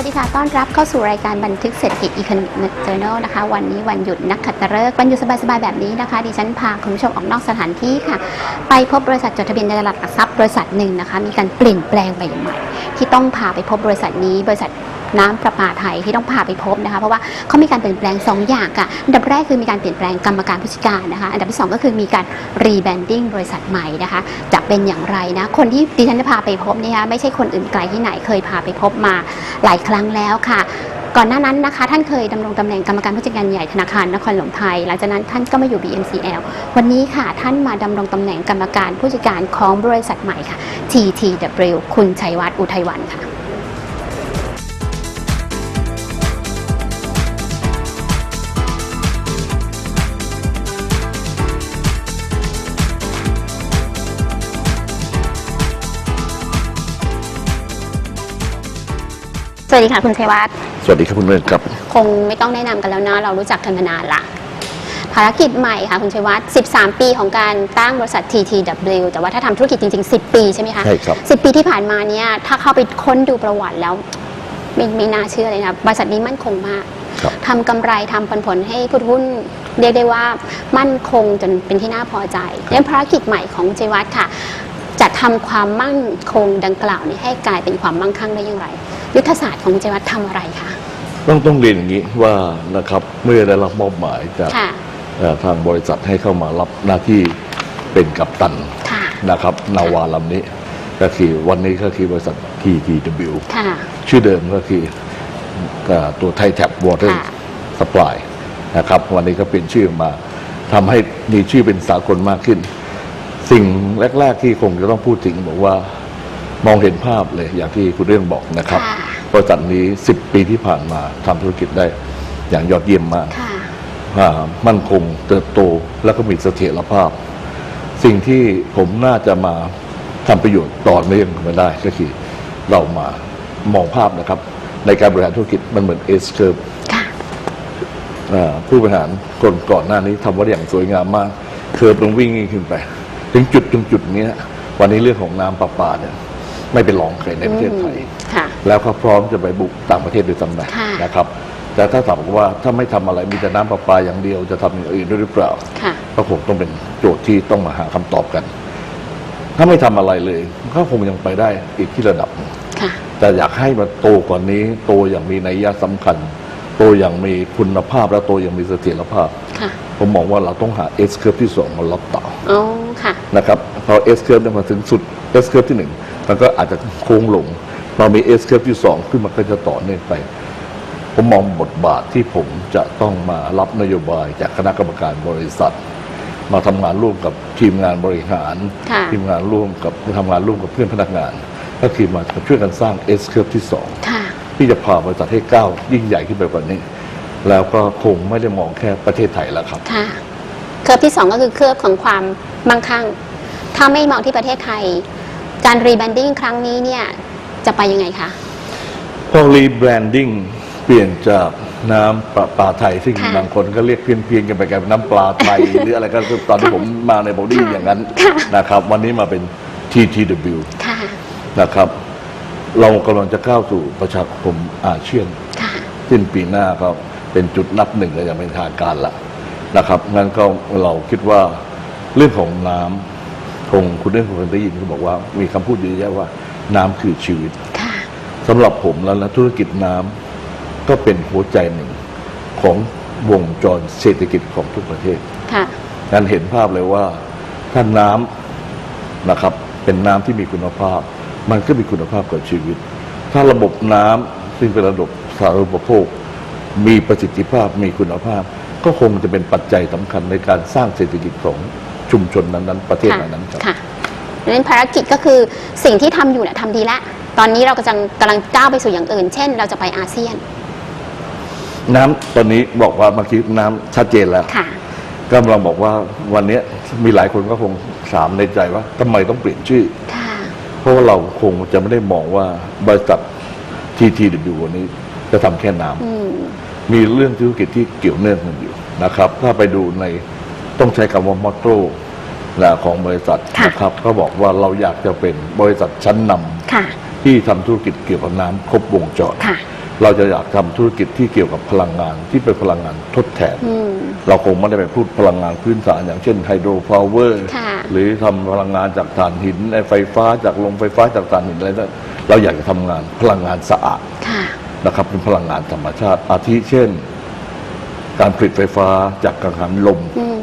วัสดีค่ะ ต้อนรับเข้าสู่รายการบันทึกเศรษฐกิจ Economic Journal นะคะ วันนี้วันหยุดนักขัตฤกษ์วันหยุดสบายๆ แบบนี้นะคะ ดิฉันพาคุณผู้ชมออกนอกสถานที่ค่ะ ไปพบบริษัทจดทะเบียนในตลาดหลักทรัพย์บริษัทหนึ่งนะคะ มีการเปลี่ยนแปลงใหม่ๆที่ต้องพาไปพบบริษัทนี้ บริษัท น้ำประปาไทยที่ต้องพาไปพบนะคะเพราะว่าเขามีการเปลี่ยนแปลงสองอย่างค่ะอันดับแรกคือมีการเปลี่ยนแปลงกรรมการผู้จัดการนะคะ อันดับที่สองก็คือมีการรีแบรนดิ้งบริษัทใหม่นะคะจะเป็นอย่างไรนะคนที่ดิฉันจะพาไปพบเนี่ยไม่ใช่คนอื่นไกลที่ไหนเคยพาไปพบมาหลายครั้งแล้วค่ะก่อนหน้านั้นนะคะ ท่านเคยดำรงตำแหน่งกรรมการผู้จัดการใหญ่ธนาคารนครหลวงไทย หลังจากนั้นท่านก็มาอยู่ BMCL วันนี้ค่ะ ท่านมาดำรงตำแหน่งกรรมการผู้จัดการของบริษัทใหม่ค่ะ TTW คุณชัยวัฒน์อุทัยวันค่ะ วัสดีค่ะคุณชัยวัฒน์สวัสดีครับคุณเรนครับ คงไม่ต้องแนะนำกันแล้วนะเรารู้จักกันมานานละภารกิจใหม่ค่ะคุณชัยวัฒน์13 ปีของการตั้งบริษัท TTW แต่ว่าถ้าทำธุรกิจจริง ๆ 10 ปีใช่ไหมคะใช่ครับ10 ปีที่ผ่านมาเนี่ยถ้าเข้าไปค้นดูประวัติแล้วไม่ไม่น่าเชื่อเลยนะบริษัทนี้มั่นคงมากครับทำกำไรทำผลผลให้ผู้ถือหุ้นเรียกได้ว่ามั่นคงจนเป็นที่น่าพอใจดังนั้นภารกิจใหม่ของเจวัตค่ะ จะทำความมั่นคงดังกล่าวนี้ให้กลายเป็นความมั่งคั่งได้อย่างไร ยุทธศาสตร์ของเจวัตทำอะไรคะ ต้องต้องเรียนอย่างนี้ว่านะครับเมื่อได้รับมอบหมายจากค่ะ เอ่อทางบริษัทให้เข้ามารับหน้าที่เป็นกัปตันค่ะ นะครับนาวาลำนี้ ก็คือวันนี้ก็คือบริษัท TTW ค่ะ ชื่อเดิมก็คือเอ่อตัวไทยแท็บวอเตอร์ค่ะ สปายนะครับวันนี้ก็เปลี่ยนชื่อมาทำให้มีชื่อเป็นสากลมากขึ้น สิ่งแรก ๆ ที่คงจะต้องพูดถึงบอกว่า มองเห็นภาพเลยอย่างที่คุณเรื่องบอกนะครับค่ะ บริษัทนี้ 10 ปีที่ผ่านมาทำธุรกิจได้อย่างยอดเยี่ยมมาก ค่ะ อ่ามั่นคงเติบโตแล้วก็มีเสถียรภาพ สิ่งที่ผมน่าจะมาทำประโยชน์ต่อเนื่องมาได้ก็คือเรามามองภาพนะครับ ในการบริหารธุรกิจมันเหมือนเอสเคิร์ฟค่ะ ผู้บริหารคนก่อนหน้านี้ทำไว้อย่างสวยงามมาก เคอร์ฟต้องวิ่งขึ้นไป ถึงจุดตรงจุดเนี้ยวันนี้เรื่องของน้ำประปาเนี่ย ไม่เป็นรองใครในประเทศไทย ค่ะ แล้วก็พร้อมจะไปบุกต่างประเทศด้วยซ้ำไปค่ะนะครับ แต่ถ้าถามว่าถ้าไม่ทำอะไรมีแต่น้ำประปาอย่างเดียวจะทำอย่างอื่นด้วยหรือเปล่าค่ะ ก็คงต้องเป็นโจทย์ที่ต้องมาหาคำตอบกัน ถ้าไม่ทำอะไรเลยก็คงยังไปได้อีกที่ระดับหนึ่ง ค่ะ แต่อยากให้มันโตกว่านี้ โตอย่างมีนัยยะสำคัญ โตอย่างมีคุณภาพและโตอย่างมีเสถียรภาพ ค่ะผมมองว่าเราต้องหา S curve ที่สองมารับต่ออ๋อค่ะ นะครับพอ S curve เนี่ยมาถึงสุด S curve ที่หนึ่ง มันก็อาจจะโค้งลง เรามี S curve ที่สองขึ้นมาก็จะต่อเนื่องไป ผมมองบทบาทที่ผมจะต้องมารับนโยบายจากคณะกรรมการบริษัท มาทำงานร่วมกับทีมงานบริหารค่ะทีมงานร่วมกับทำงานร่วมกับเพื่อนพนักงาน ก็คือมาช่วยกันสร้าง S curve ที่สองค่ะที่จะพาบริษัทให้ก้าวยิ่งใหญ่ขึ้นไปกว่านี้ แล้วก็คงไม่ได้มองแค่ประเทศไทยแล้วครับค่ะเครือบที่สองก็คือเครือบของความมั่งคั่งถ้าไม่มองที่ประเทศไทย การรีแบรนดิ้งครั้งนี้เนี่ยจะไปยังไงคะพอรีแบรนดิ้งเปลี่ยนจากน้ำประปาไทย ซึ่งค่ะบางคนก็เรียกเพี้ยนๆกันไปกับน้ำปลาไทย หรืออะไรก็คือตอนที่ผมมาในยผมได้ยินอย่างนั้นค่ะ นะครับ วันนี้มาเป็น TTW ค่ะนะครับ เรากำลังจะเข้าสู่ประชาคมอาเซียน ค่ะ สิ้นปีหน้าก็เป็นจุดนับหนึ่งแล้วอย่างเป็นทางการละนะครับงั้นก็เราคิดว่าเรื่องของน้ำ คงคุณเรื่องคงได้ยินเขาบอกว่า มีคำพูดเยอะแยะว่า น้ำคือชีวิตค่ะสำหรับผมแล้วนะธุรกิจน้ำก็เป็นหัวใจหนึ่งของวงจรเศรษฐกิจของทุกประเทศค่ะงั้นเห็นภาพเลยว่าถ้าน้ำนะครับ เป็นน้ำที่มีคุณภาพ มันก็มีคุณภาพกับชีวิต ถ้าระบบน้ำซึ่งเป็นระบบสาธารณูปโภค มีประสิทธิภาพมีคุณภาพ ก็คงจะเป็นปัจจัยสำคัญในการสร้างเศรษฐกิจของ ชุมชนนั้นๆประเทศค่ะนั้นๆครับ ค่ะดังนั้นภารกิจก็คือสิ่งที่ทำอยู่เนี่ยทำดีแล้วตอนนี้เรากำลังกำลังก้าวไปสู่อย่างอื่น เช่น เราจะไปอาเซียนน้ำตอนนี้บอกว่าเมื่อกี้น้ำชัดเจนแล้วค่ะ กำลังบอกว่าวันนี้มีหลายคนก็คงถามในใจว่าทำไมต้องเปลี่ยนชื่อ ค่ะ เพราะว่าเราคงจะไม่ได้มองว่าบริษัท TTW วันนี้จะทำแค่น้อืมำมีเรื่องธุรกิจที่เกี่ยวเนื่องกันอยู่นะครับ ถ้าไปดูใน ต้องใช้คำว่ามอตโต้นะของบริษัทค่ะ นะครับก็บอกว่าเราอยากจะเป็นบริษัทชั้นนำค่ะ ที่ทำธุรกิจเกี่ยวกับน้ำครบวงจรค่ะ เราจะอยากทำธุรกิจที่เกี่ยวกับพลังงานที่เป็นพลังงานทดแทน อืม เราคงไม่ได้ไปพูดพลังงานพื้นฐานอย่างเช่นไฮโดรพาวเวอร์ค่ะหรือทำพลังงานจากถ่านหินไฟฟ้าจากโรงไฟฟ้าจากถ่านหินอะไรนั่นเราอยากจะทำงานพลังงานสะอาด ค่ะ นะครับเป็นพลังงานธรรมชาติอาทิเช่น การผลิตไฟฟ้าจากกังหันลม อืม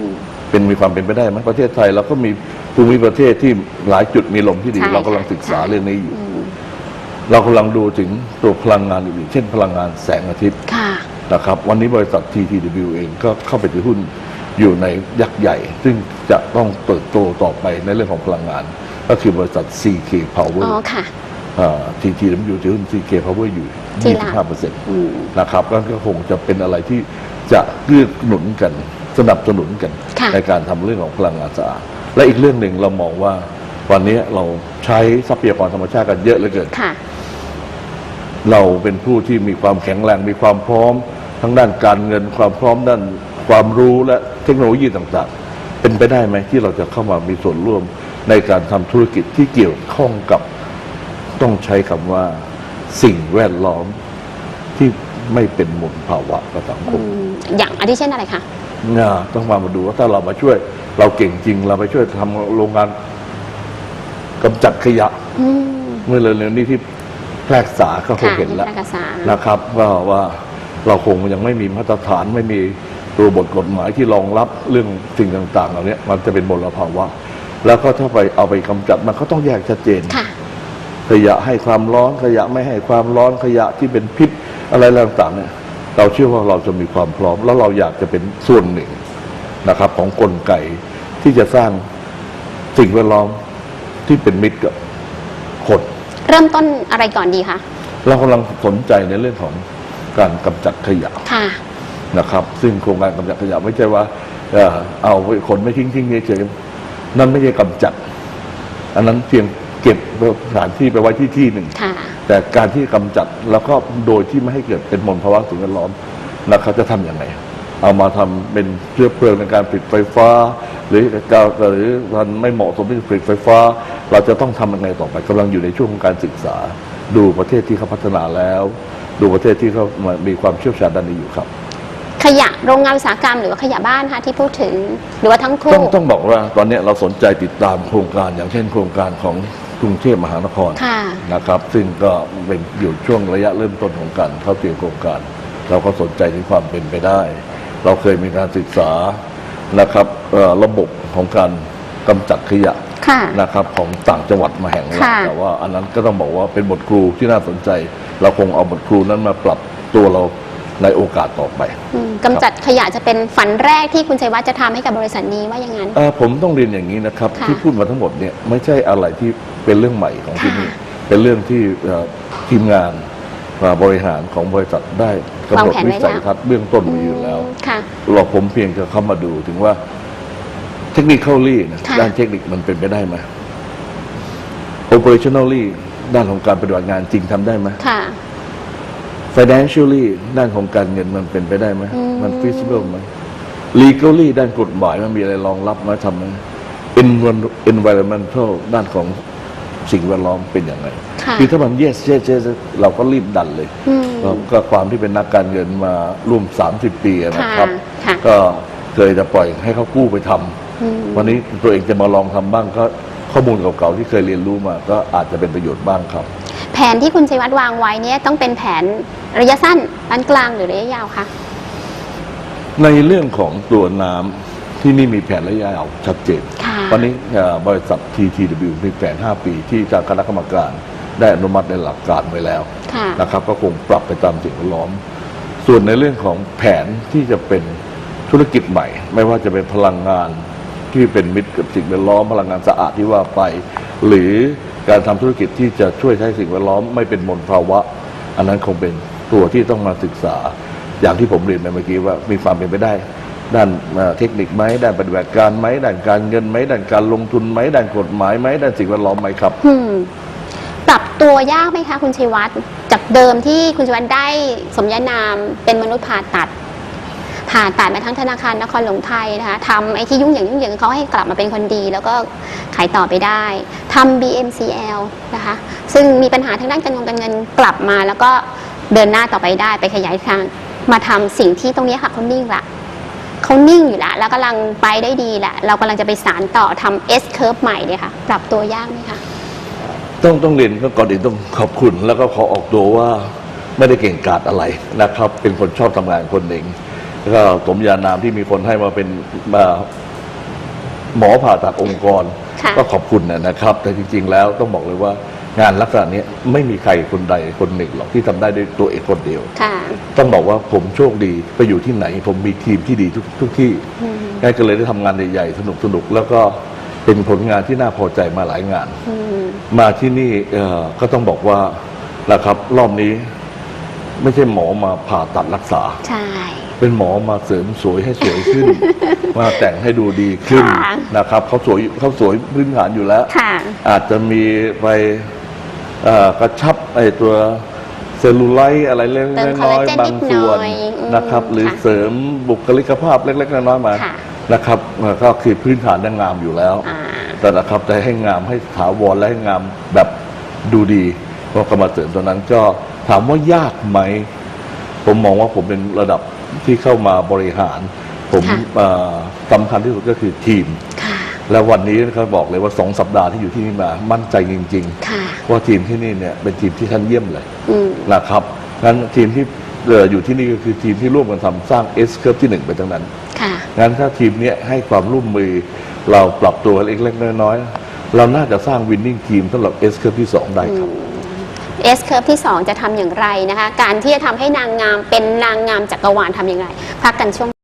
เป็นมีความเป็นไปได้ไหมประเทศไทยเราก็มีภูมิประเทศที่หลายจุดมีลมที่ดี ใช่เรากำลังศึกษาค่ะ เรื่องนี้อยู่ อืมเรากำลังดูถึงตัวพลังงานอื่นๆเช่นพลังงานแสงอาทิตย์ค่ะ นะครับวันนี้บริษัท TTW เองก็เข้าไปถือหุ้นอยู่ในยักษ์ใหญ่ ซึ่งจะต้องเติบโตต่อไปในเรื่องของพลังงาน ก็คือบริษัท CK อ๋ Power อค่ะอ่า TTW ถือหุ้น CK Power อยู่ ที่ละ25เปอร์เซ็นต์อืม นะครับก็ก็คงจะเป็นอะไรที่จะเกื้อหนุนกัน สนับสนุนกันค่ะในการทำเรื่องของพลังงานสะอาดและอีกเรื่องหนึ่งเรามองว่าวันนี้เราใช้ทรัพยากรธรรมชาติกันเยอะเหลือเกินค่ะเราเป็นผู้ที่มีความแข็งแรงมีความพร้อม ทั้งด้านการเงินความพร้อมด้านความรู้และเทคโนโลยีต่างๆ เป็นไปได้ไหมที่เราจะเข้ามามีส่วนร่วมในการทำธุรกิจที่เกี่ยวข้องกับต้องใช้คำว่าสิ่งแวดล้อมที่ไม่เป็นมลภาวะกับสังคอืมมอย่างอันที่เช่นอะไรคะ น่าต้องมามาดูว่าถ้าเรามาช่วย เราเก่งจริง เราไปช่วยทำโรงงานกำจัดขยะ อืม เมื่อเร็วๆนี้ที่แพร่กษาก็คงค่ะเห็นแล้วที่แพร่กษานะครับว่าว่าเราคงยังไม่มีมาตรฐานไม่มีตัวบทกฎหมายที่รองรับเรื่องสิ่งต่าง ๆ เหล่านี้มันจะเป็นมลภาวะ แล้วก็ถ้าไปเอาไปกำจัดมันก็ต้องแยกชัดเจน ค่ะ ขยะให้ความร้อนขยะไม่ให้ความร้อนขยะที่เป็นพิษอะไรต่างๆเนี่ย เราเชื่อว่าเราจะมีความพร้อม แล้วเราอยากจะเป็นส่วนหนึ่งนะครับ ของกลไกที่จะสร้างสิ่งแวดล้อมที่เป็นมิตรกับคนเริ่มต้นอะไรก่อนดีคะเรากำลังสนใจในเรื่องของการกำจัดขยะค่ะนะครับ ซึ่งโครงการกำจัดขยะไม่ใช่ว่าเอ่อเอาไปคนไม่ทิ้งทิ้งเฉยๆนั่นไม่ใช่กำจัด อันนั้นเพียงเก็บสถานที่ไปไว้ที่ที่หนึ่งค่ะ แต่การที่กำจัดแล้วก็โดยที่ไม่ให้เกิดเป็นมลภาวะสิ่งแวดล้อมนะครับจะทำอย่างไรเอามาทำเป็นเชื้อเพลิงในการผลิตไฟฟ้า หรือการหรือมันไม่เหมาะสมที่จะผลิตไฟฟ้า เราจะต้องทำยังไงต่อไปกำลังอยู่ในช่วงของการศึกษา ดูประเทศที่เขาพัฒนาแล้ว ดูประเทศที่เขามีความเชี่ยวชาญด้านนี้อยู่ครับขยะโรงงานอุตสาหกรรมหรือว่าขยะบ้านคะที่พูดถึงหรือว่าทั้งต้คู่องต้องบอกว่าตอนนี้เราสนใจติดตามโครงการอย่างเช่นโครงการของ กรุงเทพมหานครค่ะ นะครับ ซึ่งก็เป็นอยู่ช่วงระยะเริ่มต้นของการเข้าเตรียมโครงการ เราก็สนใจถึงความเป็นไปได้ เราเคยมีการศึกษานะครับเอ่อระบบของการกำจัดขยะค่ะ นะครับของต่างจังหวัดมาแห่งหนึ่งค่ะ แต่ว่าอันนั้นก็ต้องบอกว่าเป็นบทครูที่น่าสนใจ เราคงเอาบทครูนั้นมาปรับตัวเราในโอกาสต่อไป อืมกำจัดขยะจะเป็นฝันแรกที่คุณชัยวัฒน์จะทำให้กับบริษัทนี้ว่าอย่างนั้น เอ่อผมต้องเรียนอย่างนี้นะครับ ค่ะที่พูดมาทั้งหมดเนี่ยไม่ใช่อะไรที่ เป็นเรื่องใหม่ของที่นี่ค่ะเป็นเรื่องที่เอ่อทีมงานอ่าบริหารของบริษัทได้กำหนดวางแผนไว้วิสัยทัศน์เบื้องต้นมาอยู่แล้วมค่ะเราผมเพียงจะเข้ามาดูถึงว่า เทคนิค a l ี่ค่ะด้านเทคนิคมันเป็นไปได้ไหม operationally ด้านของการปฏิบัติงานจริงทำได้ไหมค่ะ financially ด้านของการเงินมันเป็นไปได้ไหมอืมมัน feasible ไหม legally ด้านกฎหมายมันมีอะไรรองรับไหมทำไหม Envir- environmental ด้านของ สิ่งแวดล้อมเป็นอย่างไรค่ะคือถ้ามัน yes yes yes เราก็รีบดันเลยอืมเราก็ความที่เป็นนักการเงินมาร่วม 30 ปีอะนะครับค่ะก็เคยจะปล่อยให้เขากู้ไปทำอืมวันนี้ตัวเองจะมาลองทำบ้างก็ข้อมูลเก่าๆที่เคยเรียนรู้มา ก็อาจจะเป็นประโยชน์บ้างครับ แผนที่คุณชัยวัฒน์วางไว้เนี่ยต้องเป็นแผนระยะสั้นปานกลางหรือระยะยาวคะในเรื่องของตัวน้ำ ที่นี่มีแผนระยะยาวชัดเจน ค่ะวันนี้เอ่อบริษัท TTW มีแผน 5 ปีที่ทางคณะกรรมการได้อนุมัติในหลักการไว้แล้วค่ะ นะครับ ก็คงปรับไปตามสิ่งแวดล้อม ส่วนในเรื่องของแผนที่จะเป็นธุรกิจใหม่ ไม่ว่าจะเป็นพลังงานที่เป็นมิตรกับสิ่งแวดล้อม พลังงานสะอาดที่ว่าไป หรือการทำธุรกิจที่จะช่วยใช้สิ่งแวดล้อมไม่เป็นมลภาวะ อันนั้นคงเป็นตัวที่ต้องมาศึกษา อย่างที่ผมเรียนไปเมื่อกี้ว่ามีความเป็นไปได้ ด้านเทคนิคไหมด้านปฏิบัติการไหมด้านการเงินไหมด้านการลงทุนไหมด้านกฎหมายไหมด้านสิ่งแวดล้อมไหมครับปรับตัวยากไหมคะ คุณชัยวัฒน์จากเดิมที่คุณชัยวัฒน์ได้สมญานามเป็นมนุษย์ผ่าตัด ผ่าตัดมาทั้งธนาคารนครหลวงไทยนะคะทำไอ้ที่ยุ่งเหยิงยุ่งเหยิงเขาให้กลับมาเป็นคนดี แล้วก็ขายต่อไปได้ทำ BMCL นะคะ ซึ่งมีปัญหาทางด้านการเงินการเงินกลับมา แล้วก็เดินหน้าต่อไปได้ไปขยายทางมาทำสิ่งที่ตรงนี้ค่ะเขานิ่งละ เขานิ่งอยู่แล้วแล้วกำลังไปได้ดีแหละเรากำลังจะไปสารต่อทำ S curve ใหม่เนี่ยค่ะ ปรับตัวยากไหมคะ ต้องต้องเรียนก่อนอื่นต้องขอบคุณ แล้วก็ขอออกตัวว่าไม่ได้เก่งกาจอะไรนะครับ เป็นคนชอบทำงานคนหนึ่งแล้วก็สมญานามที่มีคนให้มาเป็นมาหมอผ่าตัดองค์กร ค่ะ ก็ขอบคุณนะครับ แต่จริง ๆ แล้วต้องบอกเลยว่า งานลักษณะนี้ไม่มีใครคนใดคนหนึ่งหรอกที่ทำได้ด้วยตัวเองคนเดียวค่ะต้องบอกว่าผมโชคดีไปอยู่ที่ไหน ผมมีทีมที่ดีทุกทุกที่อืมง่ายก็เลยได้ทำงานใหญ่ๆสนุกๆแล้วก็เป็นผลงานที่น่าพอใจมาหลายงานอืมมาที่นี่เอ่อก็ต้องบอกว่านะครับรอบนี้ไม่ใช่หมอมาผ่าตัดรักษา ใช่ เป็นหมอมาเสริมสวยให้สวยขึ้น มาแต่งให้ดูดีขึ้นค่ะนะครับเขาสวยเขาสวยพื้นฐานอยู่แล้วค่ะอาจจะมีไป เอ่อกระชับไอ้ตัวเซลลูไลท์อะไรเล็กเติมๆน้อยคอลลาเจนๆบางส่วนนิดหน่อยอืมนะครับ หรือค่ะเสริมบุคลิกภาพเล็ก ๆ น้อยๆมาค่ะ นะครับเอ่อก็คือพื้นฐานนางงามอยู่แล้ว อ่า แต่นะครับจะให้งามให้ถาวรและให้งามแบบดูดีก็กรรมาเสริมตัวนั้นก็ถามว่ายากไหม ผมมองว่าผมเป็นระดับที่เข้ามาบริหาร ผมค่ะ เอ่อสำคัญที่สุดก็คือทีมค่ะ และวันนี้นะครับบอกเลยว่าสองสัปดาห์ที่อยู่ที่นี่มา มั่นใจจริงค่ะ ๆว่าทีมที่นี่เนี่ยเป็นทีมที่ชั้นเยี่ยมเลยอืม นะครับงั้นทีมที่เอ่ออยู่ที่นี่ก็คือทีมที่ร่วมกันทำสร้าง S curve ที่หนึ่งไปทั้งนั้น ค่ะ งั้นถ้าทีมเนี้ยให้ความร่วมมือเราปรับตัวเล็กๆน้อยๆ เราน่าจะสร้างวินนิ่งทีมสำหรับ S curve ที่ 2 ได้ครับ S curve ที่ 2 จะทำอย่างไรนะคะ การที่จะทำให้นางงามเป็นนางงามจักรวาลทำอย่างไร พักกันช่วง